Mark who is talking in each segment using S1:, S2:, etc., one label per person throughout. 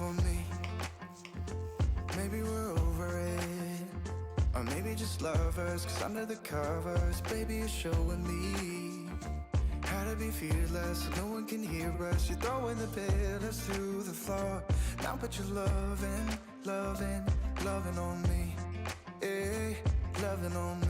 S1: for me. Maybe we're over it. Or maybe just lovers, cause under the covers, baby, you're showing me how to be fearless. So no one can hear us. You're throwing the pillars through the floor. Now put your loving, loving, loving on me. Eh, loving on me.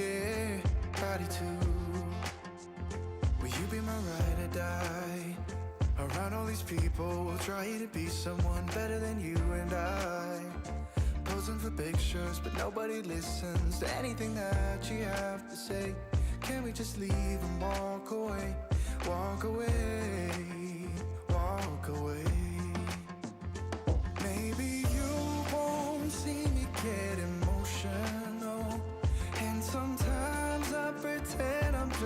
S1: Yeah, body too. Will you be my ride or die? Around all these people, will try to be someone better than you and I. Posing for pictures, but nobody listens to anything that you have to say. Can we just leave and walk away? Walk away,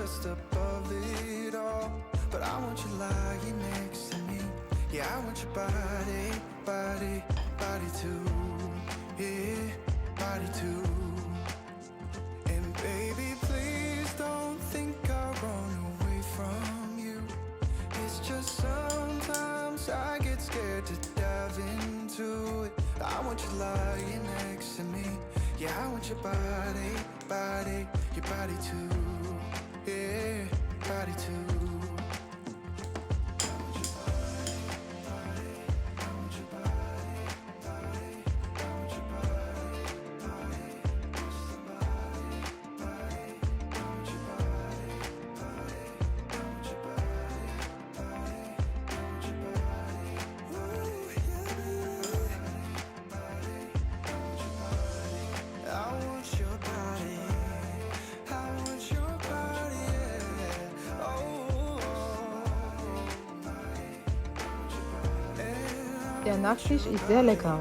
S1: just above it all. But I want you lying next to me. Yeah, I want your body, body, body too. Yeah, body too. And baby, please don't think I run away from you. It's just sometimes I get scared to dive into it. I want you lying next to me. Yeah, I want your body, body,
S2: Der Nachtisch ist sehr lecker.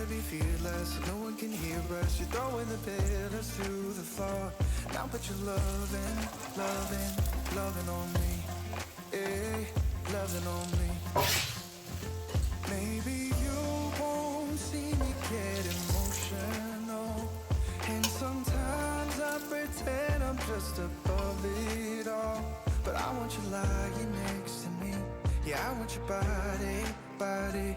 S1: to be fearless, so no one can hear us. You're throwing the pillars through the floor. Now put your loving, loving, loving on me. Eh, loving on me. Maybe you won't see me get emotional. And sometimes I pretend I'm just above it all. But I want you lying next to me. Yeah, I want your body, body,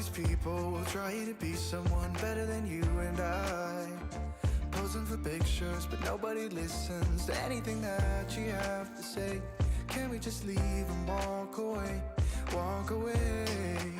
S1: These people, will try to be someone better than you and I. Posing for pictures, but nobody listens to anything that you have to say. Can we just leave and walk away? Walk away.